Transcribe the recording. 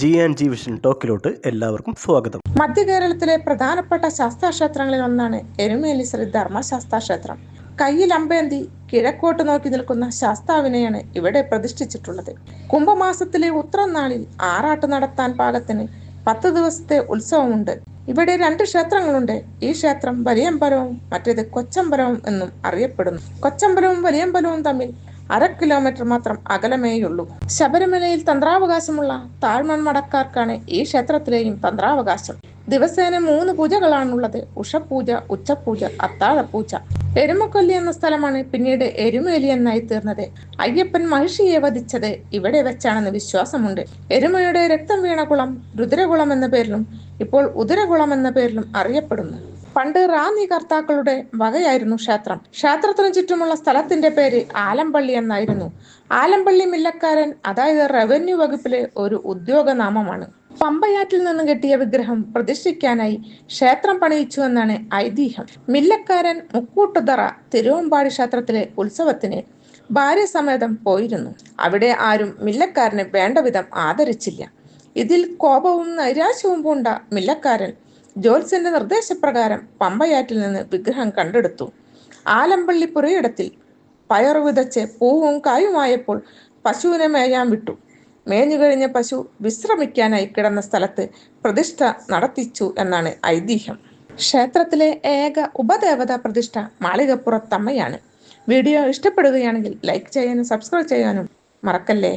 G and G vision ടോക്കിലോട്ട് എല്ലാവർക്കും സ്വാഗതം. മധ്യ കേരളത്തിലെ പ്രധാനപ്പെട്ട ശാസ്താക്ഷേത്രങ്ങളിൽ ഒന്നാണ് എരുമേലി ശ്രീ ധർമ്മശാസ്താ ക്ഷേത്രം കയ്യിൽ അമ്പേന്തി കിഴക്കോട്ട് നോക്കി നിൽക്കുന്ന ശാസ്താവിനെയാണ് ഇവിടെ പ്രതിഷ്ഠിച്ചിട്ടുള്ളത്. കുംഭമാസത്തിലെ ഉത്രം നാളിൽ ആറാട്ട് നടത്താൻ പാകത്തിന് പത്ത് ദിവസത്തെ ഉത്സവമുണ്ട്. ഇവിടെ രണ്ട് ക്ഷേത്രങ്ങളുണ്ട്. ഈ ക്ഷേത്രം വലിയമ്പലവും മറ്റേത് കൊച്ചമ്പലവും എന്നും അറിയപ്പെടുന്നു. കൊച്ചമ്പലവും വലിയമ്പലവും തമ്മിൽ അര കിലോമീറ്റർ മാത്രം അകലമേയുള്ളൂ. ശബരിമലയിൽ തന്ത്രാവകാശമുള്ള താഴ്മൺ മടക്കാർക്കാണ് ഈ ക്ഷേത്രത്തിലെയും തന്ത്രാവകാശം. ദിവസേന മൂന്ന് പൂജകളാണുള്ളത്. ഉഷപൂജ ഉച്ചപൂജ അത്താഴപൂജ. എരുമക്കൊല്ലി എന്ന സ്ഥലമാണ് പിന്നീട് എരുമേലി എന്നായി തീർന്നത്. അയ്യപ്പൻ മഹിഷിയെ വധിച്ചത് ഇവിടെ വെച്ചാണെന്ന് വിശ്വാസമുണ്ട്. എരുമയുടെ രക്തം വീണ കുളം രുദ്രകുളം എന്ന പേരിലും ഇപ്പോൾ ഉദരകുളം എന്ന പേരിലും അറിയപ്പെടുന്നു. പണ്ട് റാന്നി കർത്താക്കളുടെ വകയായിരുന്നു ക്ഷേത്രം. ക്ഷേത്രത്തിന് ചുറ്റുമുള്ള സ്ഥലത്തിന്റെ പേര് ആലമ്പള്ളി എന്നായിരുന്നു. ആലമ്പള്ളി മില്ലക്കാരൻ അതായത് റവന്യൂ വകുപ്പിലെ ഒരു ഉദ്യോഗ നാമമാണ് പമ്പയാറ്റിൽ നിന്ന് കിട്ടിയ വിഗ്രഹം പ്രതിഷ്ഠിക്കാനായി ക്ഷേത്രം പണിയിച്ചു എന്നാണ് ഐതിഹ്യം. മില്ലക്കാരൻ മുക്കൂട്ടുതറ തിരുവമ്പാടി ക്ഷേത്രത്തിലെ ഉത്സവത്തിന് ഭാര്യസമേതം പോയിരുന്നു. അവിടെ ആരും മില്ലക്കാരനെ വേണ്ട വിധം ആദരിച്ചില്ല. ഇതിൽ കോപവും നൈരാശ്യവും പൂണ്ട മില്ലക്കാരൻ ജോത്സ്യന്റെ നിർദ്ദേശപ്രകാരം പമ്പയാറ്റിൽ നിന്ന് വിഗ്രഹം കണ്ടെടുത്തു. ആലമ്പള്ളി പുരയിടത്തിൽ വിതച്ച് പൂവും കായുമായപ്പോൾ പശുവിനെ മേയാൻ വിട്ടു. മേഞ്ഞു കഴിഞ്ഞ പശു വിശ്രമിക്കാനായി കിടന്ന സ്ഥലത്ത് പ്രതിഷ്ഠ നടത്തിച്ചു എന്നാണ് ഐതിഹ്യം. ക്ഷേത്രത്തിലെ ഏക ഉപദേവതാ പ്രതിഷ്ഠ മാളികപ്പുറത്തമ്മയാണ്. വീഡിയോ ഇഷ്ടപ്പെടുകയാണെങ്കിൽ ലൈക്ക് ചെയ്യാനും സബ്സ്ക്രൈബ് ചെയ്യാനും മറക്കല്ലേ?